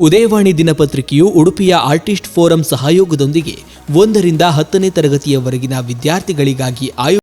ಉದಯವಾಣಿ ದಿನಪತ್ರಿಕೆಯು ಉಡುಪಿಯ artist forum ಸಹಯೋಗದೊಂದಿಗೆ ಒಂದರಿಂದ ಹತ್ತನೇ ತರಗತಿಯವರೆಗಿನ ವಿದ್ಯಾರ್ಥಿಗಳಿಗಾಗಿ ಆಯೋ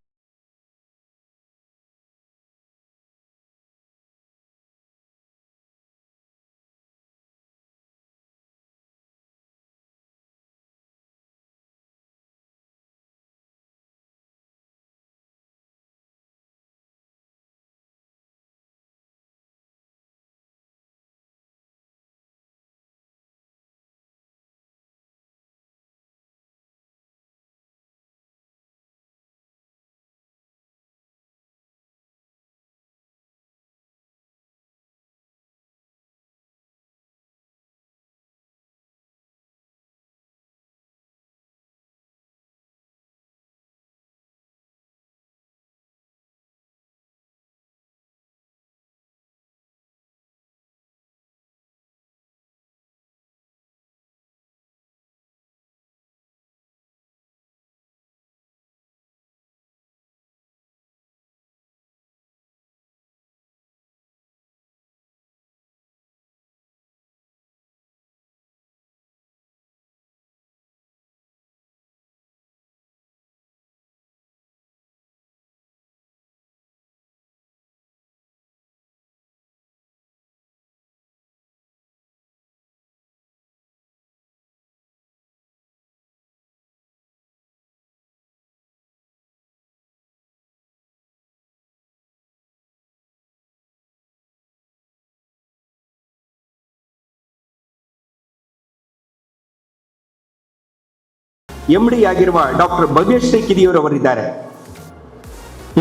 ಎಂ ಡಿ ಆಗಿರುವ ಡಾಕ್ಟರ್ ಭವ್ಯಶ್ರೀ ಕಿದಿಯೂರವರಿದ್ದಾರೆ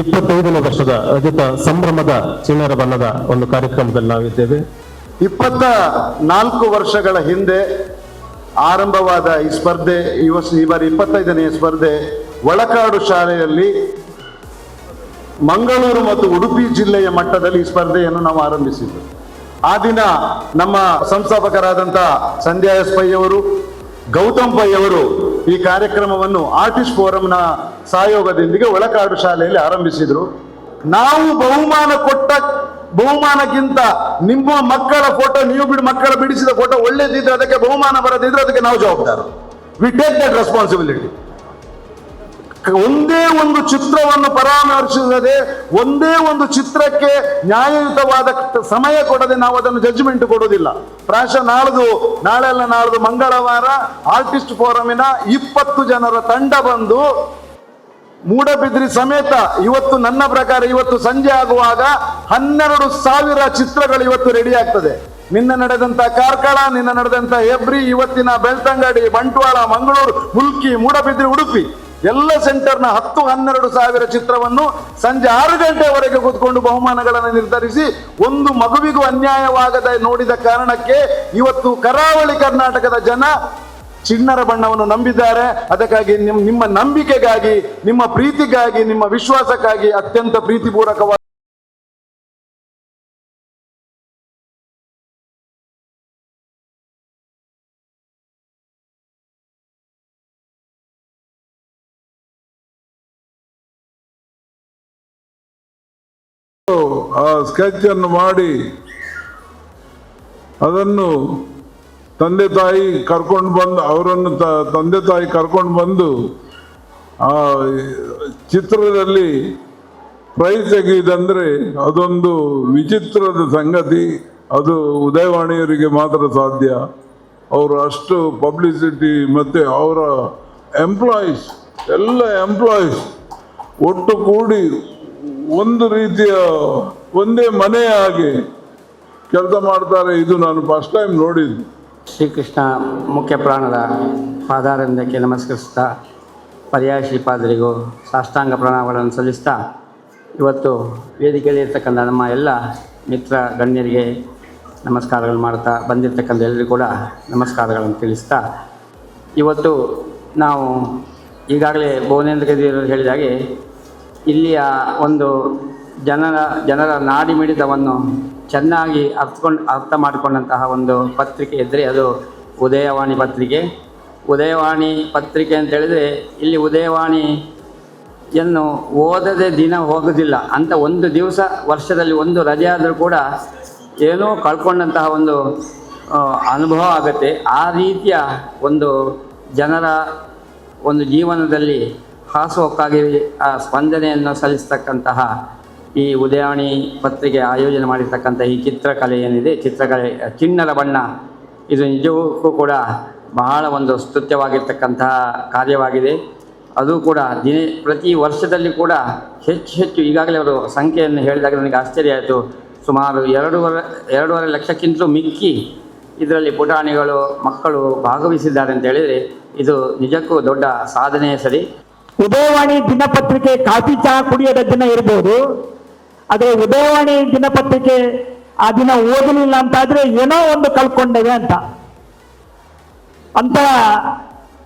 ಇಪ್ಪತ್ತೈದನೇ ವರ್ಷದ ರಜತ ಸಂಭ್ರಮದ ಚಿಣ್ಣರ ಬಣ್ಣದ ಒಂದು ಕಾರ್ಯಕ್ರಮದಲ್ಲಿ ನಾವಿದ್ದೇವೆ. ಇಪ್ಪತ್ತ ನಾಲ್ಕು ವರ್ಷಗಳ ಹಿಂದೆ ಆರಂಭವಾದ ಈ ಸ್ಪರ್ಧೆ ಈ ವರ್ಷ ಈ ಬಾರಿ ಇಪ್ಪತ್ತೈದನೆಯ ಸ್ಪರ್ಧೆ ಒಳಕಾಡು ಶಾಲೆಯಲ್ಲಿ ಮಂಗಳೂರು ಮತ್ತು ಉಡುಪಿ ಜಿಲ್ಲೆಯ ಮಟ್ಟದಲ್ಲಿ ಈ ಸ್ಪರ್ಧೆಯನ್ನು ನಾವು ಆರಂಭಿಸಿದ್ದು ಆ ದಿನ ನಮ್ಮ ಸಂಸ್ಥಾಪಕರಾದಂಥ ಸಂಧ್ಯಾ ಎಸ್ ಪೈ ಅವರು ಗೌತಮ್ ಪೈ ಅವರು ಈ ಕಾರ್ಯಕ್ರಮವನ್ನು ಆರ್ಟಿಸ್ಟ್ ಫೋರಂನ ಸಹಯೋಗದೊಂದಿಗೆ ಒಳಕಾಡು ಶಾಲೆಯಲ್ಲಿ ಆರಂಭಿಸಿದ್ರು. ನಾವು ಬಹುಮಾನ ಕೊಟ್ಟ, ಬಹುಮಾನಕ್ಕಿಂತ ನಿಮ್ಮ ಮಕ್ಕಳ ಫೋಟೋ, ನೀವು ಬಿಡಿ, ಮಕ್ಕಳ ಬಿಡಿಸಿದ ಫೋಟೋ ಒಳ್ಳೇದಿದ್ರೆ ಅದಕ್ಕೆ ಬಹುಮಾನ ಬರದಿದ್ರೆ ಅದಕ್ಕೆ ನಾವು ಜವಾಬ್ದಾರರು ವಿ ಟೇಕ್ ದಟ್ ರೆಸ್ಪಾನ್ಸಿಬಿಲಿಟಿ ಒಂದೇ ಒಂದು ಚಿತ್ರವನ್ನು ಪರಾಮರ್ಶಿಸದೆ, ಒಂದೇ ಒಂದು ಚಿತ್ರಕ್ಕೆ ನ್ಯಾಯಯುತವಾದ ಸಮಯ ಕೊಡದೆ ನಾವು ಅದನ್ನು ಜಡ್ಜ್ಮೆಂಟ್ ಕೊಡುವುದಿಲ್ಲ. ಪ್ರಾಶ ನಾಳ್ದು, ನಾಳೆ ಅಲ್ಲ, ನಾಳ್ದು ಮಂಗಳವಾರ ಆರ್ಟಿಸ್ಟ್ ಫೋರಮಿನ ಇಪ್ಪತ್ತು ಜನರ ತಂಡ ಬಂದು ಮೂಡಬಿದ್ರಿ ಸಮೇತ ಇವತ್ತು ನನ್ನ ಪ್ರಕಾರ ಇವತ್ತು ಸಂಜೆ ಆಗುವಾಗ ಹನ್ನೆರಡು ಸಾವಿರ ಚಿತ್ರಗಳು ಇವತ್ತು ರೆಡಿ ಆಗ್ತದೆ. ನಿನ್ನ ನಡೆದಂತ ಕಾರ್ಕಳ, ನಿನ್ನ ನಡೆದಂತ ಹೆಬ್ರಿ, ಇವತ್ತಿನ ಬೆಳ್ತಂಗಡಿ, ಬಂಟ್ವಾಳ, ಮಂಗಳೂರು, ಮುಲ್ಕಿ, ಮೂಡಬಿದ್ರಿ, ಉಡುಪಿ. ಎಲ್ಲ ಸೆಂಟರ್ನ ಹತ್ತು ಹನ್ನೆರಡು ಸಾವಿರ ಚಿತ್ರವನ್ನು ಸಂಜೆ ಆರು ಗಂಟೆವರೆಗೆ ಕೂತ್ಕೊಂಡು ಬಹುಮಾನಗಳನ್ನು ನಿರ್ಧರಿಸಿ ಒಂದು ಮಗುವಿಗೂ ಅನ್ಯಾಯವಾಗದ ನೋಡಿದ ಕಾರಣಕ್ಕೆ ಇವತ್ತು ಕರಾವಳಿ ಕರ್ನಾಟಕದ ಜನ ಚಿಣ್ಣರ ಬಣ್ಣವನ್ನು ನಂಬಿದ್ದಾರೆ. ಅದಕ್ಕಾಗಿ ನಿಮ್, ನಿಮ್ಮ ನಂಬಿಕೆಗಾಗಿ, ನಿಮ್ಮ ಪ್ರೀತಿಗಾಗಿ, ನಿಮ್ಮ ವಿಶ್ವಾಸಕ್ಕಾಗಿ ಅತ್ಯಂತ ಪ್ರೀತಿಪೂರ್ವಕವಾದ ಆ ಸ್ಕೆಚ್ ಅನ್ನು ಮಾಡಿ ಅದನ್ನು ತಂದೆ ತಾಯಿ ಕರ್ಕೊಂಡು ಬಂದು, ಅವರನ್ನು ತಂದೆ ತಾಯಿ ಕರ್ಕೊಂಡು ಬಂದು ಆ ಚಿತ್ರದಲ್ಲಿ ಪ್ರೈಸ್ ತೆಗೆಯುವುದಂದ್ರೆ ಅದೊಂದು ವಿಚಿತ್ರದ ಸಂಗತಿ. ಅದು ಉದಯವಾಣಿಯವರಿಗೆ ಮಾತ್ರ ಸಾಧ್ಯ. ಅವರು ಅಷ್ಟು ಪಬ್ಲಿಸಿಟಿ ಮತ್ತೆ ಅವರ ಎಂಪ್ಲಾಯೀಸ್, ಎಲ್ಲ ಎಂಪ್ಲಾಯೀಸ್ ಒಟ್ಟು ಕೂಡಿ ಒಂದು ರೀತಿಯ ಒಂದೇ ಮನೆ ಆಗಿ ಕೆಲಸ ಮಾಡ್ತಾರೆ, ಇದು ನಾನು ಫಸ್ಟ್ ಟೈಮ್ ನೋಡಿದ್ದು. ಶ್ರೀಕೃಷ್ಣ ಮುಖ್ಯ ಪ್ರಾಣದ ಪಾದಾರಂದಕ್ಕೆ ನಮಸ್ಕರಿಸ್ತಾ, ಪರ್ಯಾಯ ಶ್ರೀಪಾದರಿಗೂ ಸಾಷ್ಟಾಂಗ ಪ್ರಣಾಮಗಳನ್ನು ಸಲ್ಲಿಸ್ತಾ, ಇವತ್ತು ವೇದಿಕೆಯಲ್ಲಿ ಇರ್ತಕ್ಕಂಥ ನಮ್ಮ ಎಲ್ಲ ಮಿತ್ರ ಗಣ್ಯರಿಗೆ ನಮಸ್ಕಾರಗಳು ಮಾಡ್ತಾ ಬಂದಿರತಕ್ಕಂಥ ಎಲ್ಲರಿಗೂ ಕೂಡ ನಮಸ್ಕಾರಗಳನ್ನು ತಿಳಿಸ್ತಾ, ಇವತ್ತು ನಾವು ಈಗಾಗಲೇ ಭುವನೇಂದ್ರ ಗದಿಯವರು ಹೇಳಿದ ಹಾಗೆ ಇಲ್ಲಿಯ ಒಂದು ಜನರ ಜನರ ನಾಡಿ ಮಿಡಿತವನ್ನು ಚೆನ್ನಾಗಿ ಅರ್ಥಕೊಂಡು, ಅರ್ಥ ಮಾಡಿಕೊಂಡಂತಹ ಒಂದು ಪತ್ರಿಕೆ ಇದ್ದರೆ ಅದು ಉದಯವಾಣಿ ಪತ್ರಿಕೆ. ಉದಯವಾಣಿ ಪತ್ರಿಕೆ ಅಂತ ಹೇಳಿದರೆ ಇಲ್ಲಿ ಉದಯವಾಣಿಯನ್ನು ಓದದೆ ದಿನ ಹೋಗೋದಿಲ್ಲ. ಅಂತ ಒಂದು ದಿವಸ, ವರ್ಷದಲ್ಲಿ ಒಂದು ರಜೆ ಆದರೂ ಕೂಡ ಏನೋ ಕಳ್ಕೊಂಡಂತಹ ಒಂದು ಅನುಭವ ಆಗುತ್ತೆ. ಆ ರೀತಿಯ ಒಂದು ಜನರ ಒಂದು ಜೀವನದಲ್ಲಿ ಹಾಸುಹೊಕ್ಕಾಗಿ, ಆ, ಸ್ಪಂದನೆಯನ್ನು ಸಲ್ಲಿಸ್ತಕ್ಕಂತಹ ಈ ಉದಯವಾಣಿ ಪತ್ರಿಕೆ ಆಯೋಜನೆ ಮಾಡಿರ್ತಕ್ಕಂಥ ಈ ಚಿತ್ರಕಲೆ ಏನಿದೆ, ಚಿತ್ರಕಲೆ ಚಿನ್ನದ ಬಣ್ಣ. ಇದು ನಿಜಕ್ಕೂ ಕೂಡ ಬಹಳ ಒಂದು ಸ್ತುತ್ಯವಾಗಿರ್ತಕ್ಕಂತಹ ಕಾರ್ಯವಾಗಿದೆ. ಅದು ಕೂಡ ದಿನೇ, ಪ್ರತಿ ವರ್ಷದಲ್ಲಿ ಕೂಡ ಹೆಚ್ಚು ಹೆಚ್ಚು ಈಗಾಗಲೇ ಅವರು ಸಂಖ್ಯೆಯನ್ನು ಹೇಳಿದಾಗ ನನಗೆ ಆಶ್ಚರ್ಯ ಆಯಿತು. ಸುಮಾರು ಎರಡೂವರೆ ಎರಡೂವರೆ ಲಕ್ಷಕ್ಕಿಂತಲೂ ಮಿಕ್ಕಿ ಇದರಲ್ಲಿ ಪುಟಾಣಿಗಳು, ಮಕ್ಕಳು ಭಾಗವಹಿಸಿದ್ದಾರೆ ಅಂತ ಹೇಳಿದರೆ ಇದು ನಿಜಕ್ಕೂ ದೊಡ್ಡ ಸಾಧನೆಯೇ ಸರಿ. ಉದಯವಾಣಿ ದಿನಪತ್ರಿಕೆ ಕಾಫಿ ಚಹಾ ಕುಡಿಯೋದ ದಿನ ಇರ್ಬೋದು. ಆದರೆ ಉದಯವಾಣಿ ದಿನಪತ್ರಿಕೆ ಆ ದಿನ ಓದಲಿಲ್ಲ ಅಂತಾದ್ರೆ ಏನೋ ಒಂದು ಕಳ್ಕೊಂಡೇವೆ ಅಂತ. ಅಂತ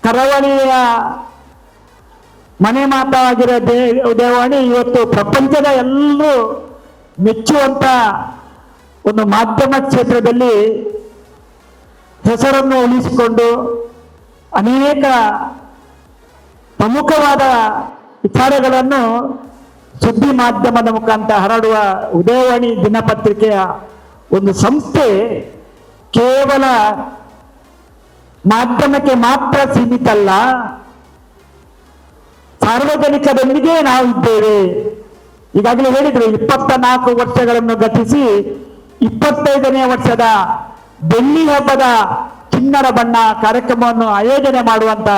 ಕರಾವಳಿಯ ಮನೆ ಮಾತಾಗಿರೋ ದೇ, ಉದಯವಾಣಿ ಇವತ್ತು ಪ್ರಪಂಚದ ಎಲ್ಲರೂ ಮೆಚ್ಚುವಂಥ ಒಂದು ಮಾಧ್ಯಮ ಕ್ಷೇತ್ರದಲ್ಲಿ ಹೆಸರನ್ನು ಉಳಿಸಿಕೊಂಡು ಅನೇಕ ಪ್ರಮುಖವಾದ ವಿಚಾರಗಳನ್ನು ಸುದ್ದಿ ಮಾಧ್ಯಮದ ಮುಖಾಂತರ ಹರಡುವ ಉದಯವಾಣಿ ದಿನಪತ್ರಿಕೆಯ ಒಂದು ಸಂಸ್ಥೆ ಕೇವಲ ಮಾಧ್ಯಮಕ್ಕೆ ಮಾತ್ರ ಸೀಮಿತ ಅಲ್ಲ ಸಾರ್ವಜನಿಕದೊಂದಿಗೆ ನಾವು ಇದ್ದೇವೆ. ಈಗಾಗಲೇ ಹೇಳಿದ್ರು ಇಪ್ಪತ್ತ ನಾಲ್ಕು ವರ್ಷಗಳನ್ನು ಗತಿಸಿ ಇಪ್ಪತ್ತೈದನೇ ವರ್ಷದ ಬೆಳ್ಳಿ ಹಬ್ಬದ ಚಿನ್ನರ ಬಣ್ಣ ಕಾರ್ಯಕ್ರಮವನ್ನು ಆಯೋಜನೆ ಮಾಡುವಂತ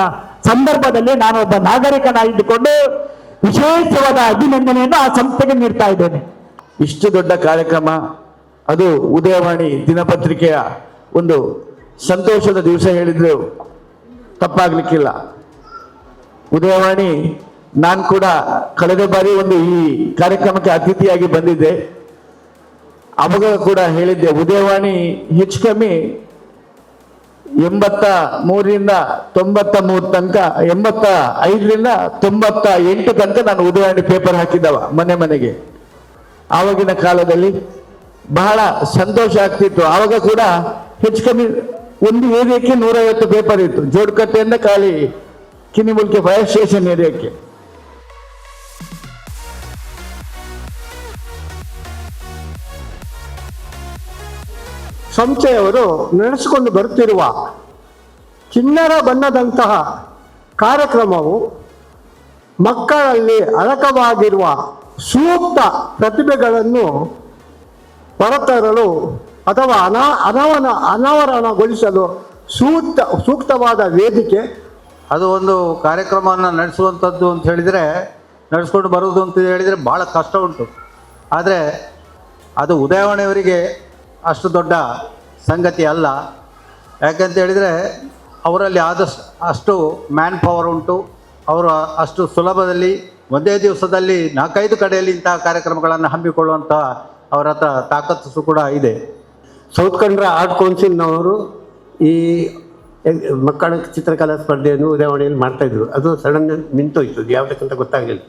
ಸಂದರ್ಭದಲ್ಲಿ ನಾನು ಒಬ್ಬ ನಾಗರಿಕನಾಗಿದ್ದುಕೊಂಡು ವಿಶೇಷವಾದ ಅಭಿನಂದನೆಯನ್ನು ಆ ಸಂಸ್ಥೆಗೆ ನೀಡ್ತಾ ಇದ್ದೇನೆ. ಇಷ್ಟು ದೊಡ್ಡ ಕಾರ್ಯಕ್ರಮ, ಅದು ಉದಯವಾಣಿ ದಿನಪತ್ರಿಕೆಯ ಒಂದು ಸಂತೋಷದ ದಿವಸ ಹೇಳಿದ್ರು ತಪ್ಪಾಗ್ಲಿಕ್ಕಿಲ್ಲ. ಉದಯವಾಣಿ, ನಾನು ಕೂಡ ಕಳೆದ ಬಾರಿ ಒಂದು ಈ ಕಾರ್ಯಕ್ರಮಕ್ಕೆ ಅತಿಥಿಯಾಗಿ ಬಂದಿದ್ದೆ. ಅವಾಗ ಕೂಡ ಹೇಳಿದ್ದೆ, ಉದಯವಾಣಿ ಹೆಚ್ಚು ಕಮ್ಮಿ ಎಂಬತ್ತ ಮೂರರಿಂದ ತೊಂಬತ್ತ ಮೂರು ತನಕ, ಎಂಬತ್ತ ಐದರಿಂದ ತೊಂಬತ್ತ ಎಂಟು ತನಕ ನಾನು ಉದಾಹರಣೆ ಪೇಪರ್ ಹಾಕಿದ್ದವ ಮನೆ ಮನೆಗೆ. ಆವಾಗಿನ ಕಾಲದಲ್ಲಿ ಬಹಳ ಸಂತೋಷ ಆಗ್ತಿತ್ತು. ಆವಾಗ ಕೂಡ ಹೆಚ್ಚು ಕಮ್ಮಿ ಒಂದು ಏರಿಯಾಕ್ಕೆ ನೂರೈವತ್ತು ಪೇಪರ್ ಇತ್ತು. ಜೋಡ್ಕಟ್ಟೆಯಿಂದ ಖಾಲಿ ಕಿನಿಮುಲ್ಕೆ ಫೈರ್ ಸ್ಟೇಷನ್ ಏರಿಯಾಕ್ಕೆ. ಸಂಸ್ಥೆಯವರು ನಡೆಸಿಕೊಂಡು ಬರುತ್ತಿರುವ ಚಿನ್ನರ ಬಣ್ಣದಂತಹ ಕಾರ್ಯಕ್ರಮವು ಮಕ್ಕಳಲ್ಲಿ ಅಡಕವಾಗಿರುವ ಸೂಕ್ತ ಪ್ರತಿಭೆಗಳನ್ನು ಹೊರತರಲು ಅಥವಾ ಅನಾ ಅನಾವರಣ ಅನಾವರಣಗೊಳಿಸಲು ಸೂಕ್ತ, ಸೂಕ್ತವಾದ ವೇದಿಕೆ. ಅದು ಒಂದು ಕಾರ್ಯಕ್ರಮವನ್ನು ನಡೆಸುವಂಥದ್ದು ಅಂತ ಹೇಳಿದರೆ, ನಡೆಸ್ಕೊಂಡು ಬರುವುದು ಅಂತ ಹೇಳಿದರೆ ಭಾಳ ಕಷ್ಟ ಉಂಟು. ಆದರೆ ಅದು ಉದಯವಾಣಿಯವರಿಗೆ ಅಷ್ಟು ದೊಡ್ಡ ಸಂಗತಿ ಅಲ್ಲ. ಯಾಕಂತ ಹೇಳಿದರೆ ಅವರಲ್ಲಿ ಆದಷ್ಟು, ಅಷ್ಟು ಮ್ಯಾನ್ ಪವರ್ ಉಂಟು. ಅವರು ಅಷ್ಟು ಸುಲಭದಲ್ಲಿ ಒಂದೇ ದಿವಸದಲ್ಲಿ ನಾಲ್ಕೈದು ಕಡೆಯಲ್ಲಿ ಇಂತಹ ಕಾರ್ಯಕ್ರಮಗಳನ್ನು ಹಮ್ಮಿಕೊಳ್ಳುವಂಥ ಅವರ ಹತ್ರ ತಾಕತ್ತು ಕೂಡ ಇದೆ. ಸೌತ್ ಕನ್ನಡ ಆರ್ಟ್ ಕೌನ್ಸಿಲ್ನವರು ಈ ಮಕ್ಕಳ ಚಿತ್ರಕಲಾ ಸ್ಪರ್ಧೆಯನ್ನು ಉದಯವಾಣಿಯಲ್ಲಿ ಮಾಡ್ತಾಯಿದ್ರು ಅದು ಸಡನ್ ನಿಂತೋಯ್ತು ಯಾವುದಕ್ಕಂತ ಗೊತ್ತಾಗಲಿಲ್ಲ.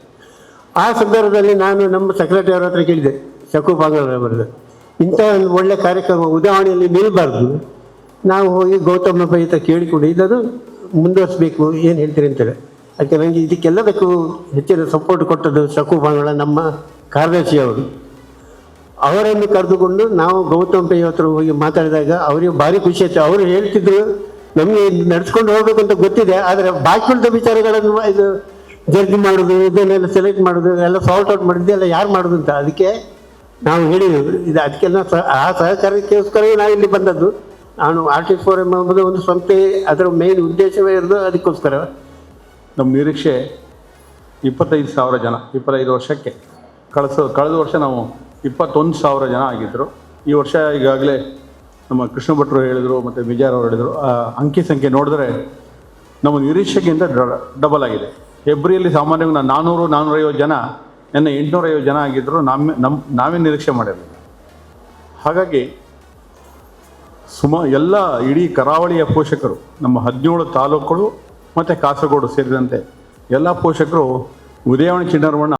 ಆ ಸಂದರ್ಭದಲ್ಲಿ ನಾನು ನಮ್ಮ ಸೆಕ್ರೆಟರಿ ಅವ್ರ ಹತ್ರ ಕೇಳಿದೆ ಶಕು ಅವರದ್ದು ಇಂಥ ಒಂದು ಒಳ್ಳೆ ಕಾರ್ಯಕ್ರಮ ಉದಾಹರಣೆಯಲ್ಲಿ ನಿಲ್ಲಬಾರ್ದು ನಾವು ಹೋಗಿ ಗೌತಮ ಹತ್ರ ಕೇಳಿಕೊಂಡು ಇದನ್ನು ಮುಂದುವರಿಸಬೇಕು, ಏನು ಹೇಳ್ತೀರಿ ಅಂತೇಳಿ ಅದಕ್ಕೆ ನನಗೆ ಇದಕ್ಕೆಲ್ಲದಕ್ಕೂ ಹೆಚ್ಚಿನ ಸಪೋರ್ಟ್ ಕೊಟ್ಟದ್ದು ಶಕು ನಮ್ಮ ಕಾರ್ಯದರ್ಶಿ ಅವರು. ಅವರನ್ನು ಕರೆದುಕೊಂಡು ನಾವು ಗೌತಮ್ ಪೈ ಹತ್ರ ಹೋಗಿ ಮಾತಾಡಿದಾಗ ಅವರಿಗೆ ಭಾರಿ ಖುಷಿ ಆಯ್ತು. ಅವರು ಹೇಳ್ತಿದ್ರು, ನಮಗೆ ನಡ್ಸ್ಕೊಂಡು ಹೋಗ್ಬೇಕು ಅಂತ ಗೊತ್ತಿದೆ, ಆದರೆ ಬಾಕಿ ವಿಚಾರಗಳನ್ನು ಇದು ಜಡ್ಜ್ ಮಾಡೋದು, ಇದನ್ನೆಲ್ಲ ಸೆಲೆಕ್ಟ್ ಮಾಡೋದು, ಎಲ್ಲ ಸಾಲ್ಟ್ ಔಟ್ ಮಾಡಿದ್ದೆಲ್ಲ ಯಾರು ಮಾಡೋದು ಅಂತ. ಅದಕ್ಕೆ ನಾವು ಹೇಳಿದೆವು ಇದು ಅದಕ್ಕೆಲ್ಲ ಸಹ ಆ ಸಹಕಾರಕ್ಕೋಸ್ಕರವೇ ನಾವು ಇಲ್ಲಿ ಬಂದದ್ದು. ನಾನು ಆರ್ಟಿಸ್ಟ್ ಫೋರಮ್ ಎಂಬುದು ಒಂದು ಸಂಸ್ಥೆ, ಅದರ ಮೇನ್ ಉದ್ದೇಶವೇ ಇರೋದು ಅದಕ್ಕೋಸ್ಕರ. ನಮ್ಮ ನಿರೀಕ್ಷೆ ಇಪ್ಪತ್ತೈದು ಸಾವಿರ ಜನ, ಇಪ್ಪತ್ತೈದು ವರ್ಷಕ್ಕೆ. ಕಳಿಸ, ಕಳೆದ ವರ್ಷ ನಾವು ಇಪ್ಪತ್ತೊಂದು ಸಾವಿರ ಜನ ಆಗಿದ್ದರು ಈ ವರ್ಷ ಈಗಾಗಲೇ ನಮ್ಮ ಕೃಷ್ಣ ಭಟ್ರು ಹೇಳಿದರು, ಮತ್ತು ಅವರು ಹೇಳಿದರು, ಆ ಅಂಕಿ ಸಂಖ್ಯೆ ನೋಡಿದ್ರೆ ನಮ್ಮ ನಿರೀಕ್ಷೆಗಿಂತ ಡಬಲ್ ಆಗಿದೆ. ಫೆಬ್ರಿಯಲ್ಲಿ ಸಾಮಾನ್ಯವಾಗಿ ನಾನು ನಾನ್ನೂರು ನಾನ್ನೂರೈವತ್ತು ಜನ ನನ್ನ ಎಂಟುನೂರೈವತ್ತು ಜನ ಆಗಿದ್ದರು ನಮ್ಮ ನಮ್ಮ ನಾವೇ ನಿರೀಕ್ಷೆ ಮಾಡಿರಲಿಲ್ಲ ಹಾಗಾಗಿ ಸುಮ, ಎಲ್ಲ ಇಡೀ ಕರಾವಳಿಯ ಪೋಷಕರು, ನಮ್ಮ ಹದಿನೇಳು ತಾಲೂಕುಗಳು ಮತ್ತು ಕಾಸರಗೋಡು ಸೇರಿದಂತೆ ಎಲ್ಲ ಪೋಷಕರು ಉದಯವಾಣಿ ಚಿಣ್ಣರವಣ್ಣ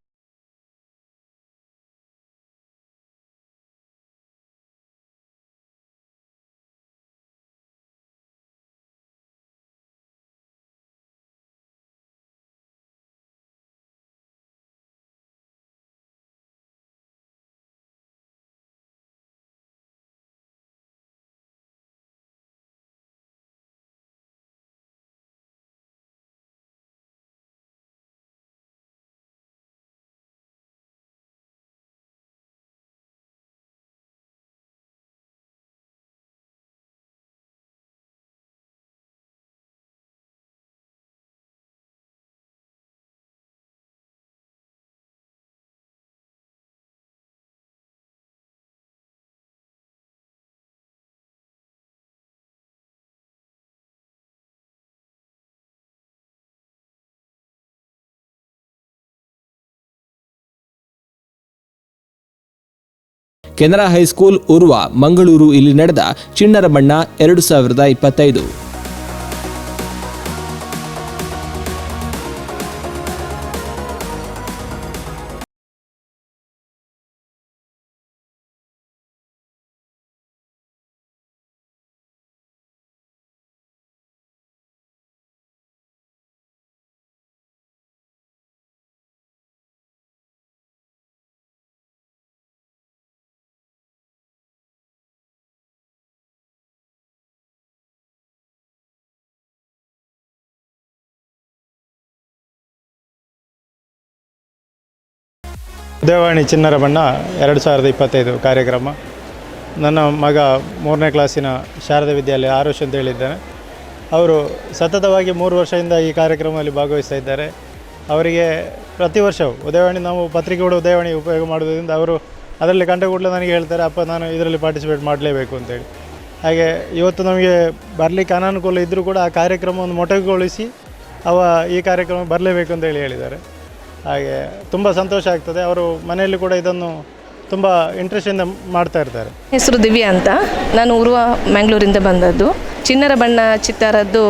ಕೆನರಾ ಹೈಸ್ಕೂಲ್ ಉರ್ವ ಮಂಗಳೂರು ಇಲ್ಲಿ ನಡೆದ ಚಿಣ್ಣರ ಬಣ್ಣ ಎರಡು ಸಾವಿರದ ಇಪ್ಪತ್ತೈದು. ಉದಯವಾಣಿ ಚಿನ್ನರ ಬಣ್ಣ ಎರಡು ಸಾವಿರದ ಇಪ್ಪತ್ತೈದು ಕಾರ್ಯಕ್ರಮ. ನನ್ನ ಮಗ ಮೂರನೇ ಕ್ಲಾಸಿನ ಶಾರದಾ ವಿದ್ಯಾಲಯ ಆರುಷ್ ಅಂತ ಹೇಳಿದ್ದಾನೆ. ಅವರು ಸತತವಾಗಿ ಮೂರು ವರ್ಷದಿಂದ ಈ ಕಾರ್ಯಕ್ರಮದಲ್ಲಿ ಭಾಗವಹಿಸ್ತಾ ಇದ್ದಾರೆ. ಅವರಿಗೆ ಪ್ರತಿ ವರ್ಷವೂ ಉದಯವಾಣಿ ನಾವು ಪತ್ರಿಕೆ ಉದಯವಾಣಿ ಉಪಯೋಗ ಮಾಡೋದ್ರಿಂದ ಅವರು ಅದರಲ್ಲಿ ಕಂಡ ಕೂಡಲೇ ನನಗೆ ಹೇಳ್ತಾರೆ, ಅಪ್ಪ, ನಾನು ಇದರಲ್ಲಿ ಪಾರ್ಟಿಸಿಪೇಟ್ ಮಾಡಲೇಬೇಕು ಅಂತೇಳಿ ಹಾಗೆ ಇವತ್ತು ನಮಗೆ ಬರಲಿಕ್ಕೆ ಅನಾನುಕೂಲ ಇದ್ದರೂ ಕೂಡ ಆ ಕಾರ್ಯಕ್ರಮವನ್ನು ಮೊಟಕುಗೊಳಿಸಿ ಅವ ಈ ಕಾರ್ಯಕ್ರಮ ಬರಲೇಬೇಕು ಅಂತೇಳಿ ಹೇಳಿದ್ದಾರೆ. ಹಾಗೆ ತುಂಬ ಸಂತೋಷ ಆಗ್ತದೆ. ಅವರು ಮನೆಯಲ್ಲಿ ಕೂಡ ಇದನ್ನು ತುಂಬ ಇಂಟ್ರೆಸ್ಟಿಂದ ಮಾಡ್ತಾ ಇರ್ತಾರೆ. ಹೆಸರು ದಿವ್ಯಾ ಅಂತ. ನಾನು ಉರ್ವ ಮ್ಯಾಂಗ್ಳೂರಿಂದ ಬಂದದ್ದು. ಚಿನ್ನರ ಬಣ್ಣ ಚಿತ್ತಾರದ್ದು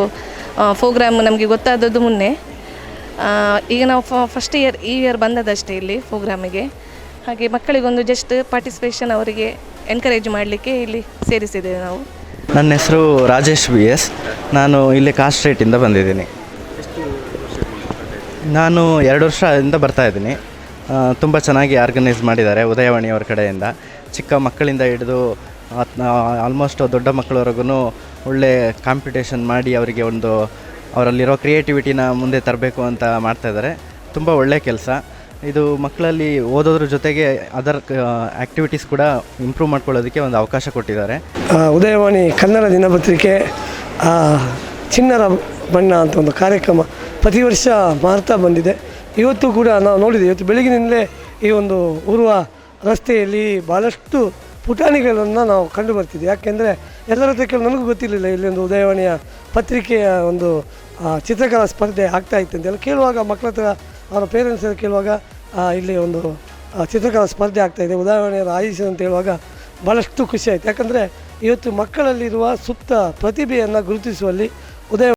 ಪ್ರೋಗ್ರಾಮ್ ನಮಗೆ ಗೊತ್ತಾದದ್ದು ಮೊನ್ನೆ. ಈಗ ನಾವು ಫಸ್ಟ್ ಇಯರ್ ಈ ಇಯರ್ ಬಂದದಷ್ಟೇ ಇಲ್ಲಿ ಪ್ರೋಗ್ರಾಮಿಗೆ ಹಾಗೆ ಮಕ್ಕಳಿಗೊಂದು ಜಸ್ಟ್ ಪಾರ್ಟಿಸಿಪೇಷನ್ ಅವರಿಗೆ ಎನ್ಕರೇಜ್ ಮಾಡಲಿಕ್ಕೆ ಇಲ್ಲಿ ಸೇರಿಸಿದ್ದೇವೆ ನಾವು. ನನ್ನ ಹೆಸರು ರಾಜೇಶ್ ಬಿ ಎಸ್ ನಾನು ಇಲ್ಲಿ ಕಾಸ್ಟ್ ಸ್ಟ್ರೀಟಿಂದ ಬಂದಿದ್ದೀನಿ. ನಾನು ಎರಡು ವರ್ಷದಿಂದ ಬರ್ತಾ ಇದ್ದೀನಿ. ತುಂಬ ಚೆನ್ನಾಗಿ ಆರ್ಗನೈಸ್ ಮಾಡಿದ್ದಾರೆ ಉದಯವಾಣಿಯವರ ಕಡೆಯಿಂದ. ಚಿಕ್ಕ ಮಕ್ಕಳಿಂದ ಹಿಡಿದು ಆಲ್ಮೋಸ್ಟ್ ದೊಡ್ಡ ಮಕ್ಕಳವರೆಗೂ ಒಳ್ಳೆ ಕಾಂಪಿಟೇಷನ್ ಮಾಡಿ ಅವರಿಗೆ ಒಂದು, ಅವರಲ್ಲಿರೋ ಕ್ರಿಯೇಟಿವಿಟಿನ ಮುಂದೆ ತರಬೇಕು ಅಂತ ಮಾಡ್ತಾ ಇದ್ದಾರೆ. ತುಂಬ ಒಳ್ಳೆಯ ಕೆಲಸ. ಇದು ಮಕ್ಕಳಲ್ಲಿ ಓದೋದ್ರ ಜೊತೆಗೆ ಅದರ್ ಆ್ಯಕ್ಟಿವಿಟೀಸ್ ಕೂಡ ಇಂಪ್ರೂವ್ ಮಾಡ್ಕೊಳ್ಳೋದಕ್ಕೆ ಒಂದು ಅವಕಾಶ ಕೊಟ್ಟಿದ್ದಾರೆ. ಉದಯವಾಣಿ ಕನ್ನಡ ದಿನಪತ್ರಿಕೆ ಚಿನ್ನರ ಬಣ್ಣ ಅಂತ ಒಂದು ಕಾರ್ಯಕ್ರಮ ಪ್ರತಿ ವರ್ಷ ಮಾಡ್ತಾ ಬಂದಿದೆ. ಇವತ್ತು ಕೂಡ ನಾವು ನೋಡಿದೆ ಇವತ್ತು ಬೆಳಗಿನಿಂದಲೇ ಈ ಒಂದು ಊರುವ ರಸ್ತೆಯಲ್ಲಿ ಭಾಳಷ್ಟು ಪುಟಾಣಿಗಳನ್ನು ನಾವು ಕಂಡು ಬರ್ತಿದ್ದೆ ಯಾಕೆಂದರೆ ಎಲ್ಲರ ಕೇಳಿ ನನಗೂ ಗೊತ್ತಿರಲಿಲ್ಲ. ಇಲ್ಲಿ ಒಂದು ಉದಯವಾಣಿಯ ಪತ್ರಿಕೆಯ ಒಂದು ಚಿತ್ರಕಲಾ ಸ್ಪರ್ಧೆ ಆಗ್ತಾ ಇತ್ತು ಅಂತೆಲ್ಲ ಕೇಳುವಾಗ ಮಕ್ಕಳ ಹತ್ರ ಅವರ ಪೇರೆಂಟ್ಸ್ ಕೇಳುವಾಗ ಇಲ್ಲಿ ಒಂದು ಚಿತ್ರಕಲಾ ಸ್ಪರ್ಧೆ ಆಗ್ತಾ ಇದೆ. ಉದಾಹರಣೆಯನ್ನು ಆಯೋಜಿಸಿ ಅಂತ ಹೇಳುವಾಗ ಭಾಳಷ್ಟು ಖುಷಿ ಆಯಿತು. ಯಾಕಂದರೆ ಇವತ್ತು ಮಕ್ಕಳಲ್ಲಿರುವ ಸುಪ್ತ ಪ್ರತಿಭೆಯನ್ನು ಗುರುತಿಸುವಲ್ಲಿ ಉದಯ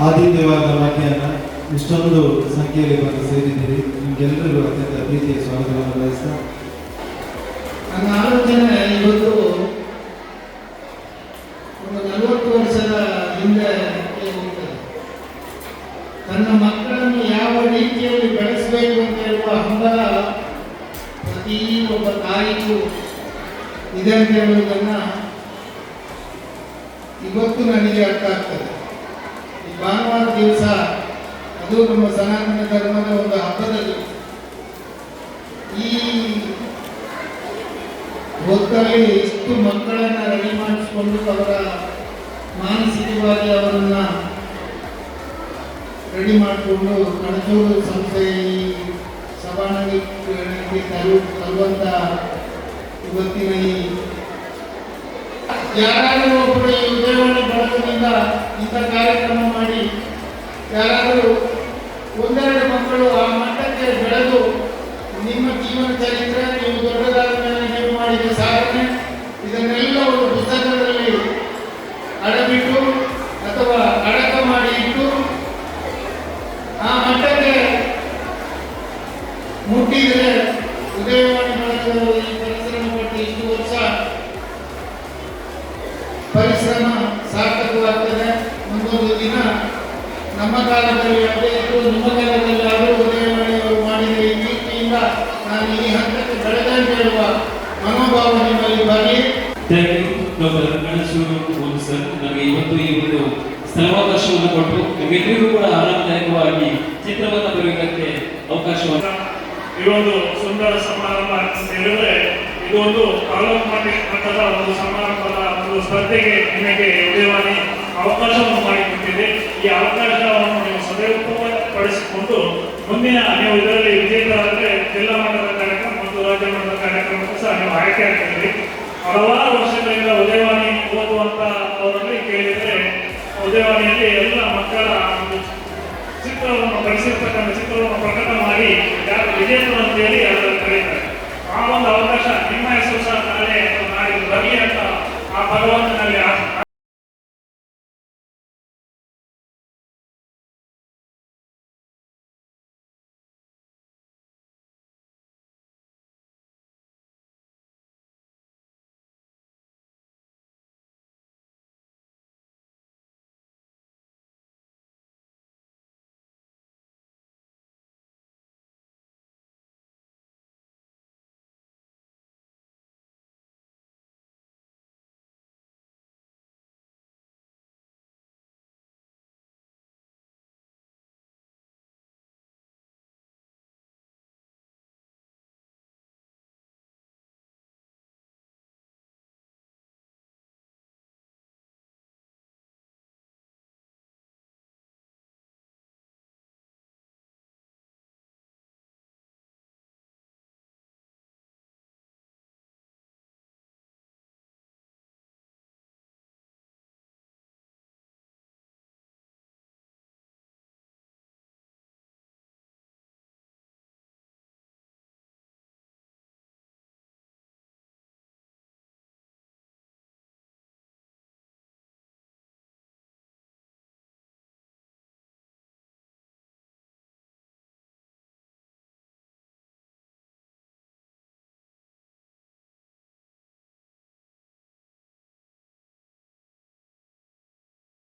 ಆದಿತ್ಯವಾದ ಮಧ್ಯಾಹ್ನ ಇಷ್ಟೊಂದು ಸಂಖ್ಯೆಯಲ್ಲಿ ಬಂದು ಸೇರಿದ್ದೀರಿ. ನಿಮಗೆಲ್ಲರಿಗೂ ಅತ್ಯಂತ ಪ್ರೀತಿಯ ಸ್ವಾಗತವನ್ನು ಬಯಸ್ತಾ. ನನ್ನ ಆಲೋಚನೆ ಇವತ್ತು ಒಂದು ನಲವತ್ತು ವರ್ಷದ ಹಿಂದೆ ತನ್ನ ಮಕ್ಕಳನ್ನು ಯಾವ ರೀತಿಯಲ್ಲಿ ಬೆಳೆಸಬೇಕು ಅಂತ ಹೇಳುವ ಹಂಬಲ ಪ್ರತಿ ಒಬ್ಬ ತಾಯಿಗೂ ಇದೆ ಅಂತ ಹೇಳುವುದನ್ನು ಇವತ್ತು ನನಗೆ ಅರ್ಥ ಆಗ್ತದೆ ಈ ಭಾನುವಾರ ದಿವಸ ಅದು ನಮ್ಮ ಸನಾತನ ಧರ್ಮದ ಒಂದು ಹಬ್ಬದಲ್ಲಿ ಈ ಹೊತ್ತಲ್ಲಿ ಇಷ್ಟು ಮಕ್ಕಳನ್ನ ರೆಡಿ ಮಾಡಿಸಿಕೊಂಡು ಅವರ ಮಾನಸಿಕವಾಗಿ ಅವರನ್ನ ರೆಡಿ ಮಾಡಿಕೊಂಡು ಕಣಜೂರು ಸಂಸ್ಥೆ ಈ ಸಭಾಂಗಣಕ್ಕೆ ತರು ತರುವಂತ ಇವತ್ತಿನ ಈ ಯಾರಾದರೂ ಒಬ್ಬರು ಈ ಬಳಗದಿಂದ ಇಂಥ ಕಾರ್ಯಕ್ರಮ ಮಾಡಿ ಯಾರಾದರೂ ಒಂದೆರಡು ಮಕ್ಕಳು ಆ ಮಟ್ಟಕ್ಕೆ ಬೆಳೆದು ನಿಮ್ಮ ಜೀವನ ಚರಿತ್ರೆ ನೀವು ದೊಡ್ಡದಾದ ಮೇಲೆ ನೀವು ಮಾಡಿದ ಸಾಧನೆ, ಇದನ್ನೆಲ್ಲ ಒಂದು ಪುಸ್ತಕದಲ್ಲಿ ಅಡಬಿಟ್ಟು ಅಥವಾ ಅಡಕ ಮಾಡಿ ಇಟ್ಟು ಆ ಮಟ್ಟಕ್ಕೆ ಮುಟ್ಟಿದರೆ ಉದಯವಾಣಿ ಅದೇ ಇತ್ತು ನಿಮ್ಮ ಆದರೂ ಉದಯವಾಣಿಯವರು ಮಾಡಿದ ಈ ರೀತಿಯಿಂದ ನಾನು ಈ ಹಂತಕ್ಕೆ ಬೆಳೆದ ಅಂತ ಹೇಳುವ ಮನೋಭಾವ ನಿಮ್ಮಲ್ಲಿ ಬರಲಿ ಥ್ಯಾಂಕ್ ಯು ಡಾಕ್ಟರ್ ಗಣೇಶ್ವರು ಒಂದು ಸರ್. ನಮಗೆ ಇವತ್ತು ಈ ಒಂದು ಸ್ಥಳಾವಕಾಶವನ್ನು ಕೊಟ್ಟು ಕೂಡ ಆರಾಮದಾಯಕವಾಗಿ ಚಿತ್ರವನ್ನು ಬರೆಯುವುದಕ್ಕೆ ಅವಕಾಶವನ್ನು ಈ ಒಂದು ಸುಂದರ ಸಮಾರಂಭ ಹೇಳಿದ್ರೆ ಇದು ಒಂದು ತಾಲೂಕು ಮಟ್ಟದ ಒಂದು ಸಮಾರಂಭದ ಒಂದು ಸ್ಪರ್ಧೆಗೆ ನಿಮಗೆ ಉದಯವಾಣಿ ಅವಕಾಶವನ್ನು ಮಾಡಿಕೊಟ್ಟಿದೆ. ಈ ಅವಕಾಶವನ್ನು ನೀವು ಸದುಪಯೋಗಪಡಿಸಿಕೊಂಡು ಮುಂದಿನ ನೀವು ಇದರಲ್ಲಿ ವಿಜೇತರಾದರೆ ಜಿಲ್ಲಾ ಮಟ್ಟದ ಕಾರ್ಯಕ್ರಮ ಮತ್ತು ರಾಜ್ಯ ಮಟ್ಟದ ಕಾರ್ಯಕ್ರಮಕ್ಕೂ ಸಹ ನೀವು ಆಯ್ಕೆ ಆಗ್ತಿದ್ದೀರಿ. ಹಲವಾರು ವರ್ಷಗಳಿಂದ ಉದಯವಾಣಿ ಓದುವಂತ ಅವರಲ್ಲಿ ಕೇಳಿದರೆ ಉದಯವಾಣಿಯಲ್ಲಿ ಎಲ್ಲ ಮಕ್ಕಳ ಒಂದು ಚಿತ್ರವನ್ನು ಕಳಿಸಿರ್ತಕ್ಕಂಥ ಚಿತ್ರವನ್ನು ಪ್ರಕಟ ಮಾಡಿ ಯಾರು ವಿಜೇತರು ಅಂತೇಳಿ ಅದರಲ್ಲಿ ಕರೀತಾರೆ. ಆ ಒಂದು ಅವಕಾಶ ನಿಮ್ಮ ಹೆಸರು ಸಹ ನಾಳೆ ನಾಳೆ ಬರಲಿ ಅಂತ ಆ ಭಗವಂತ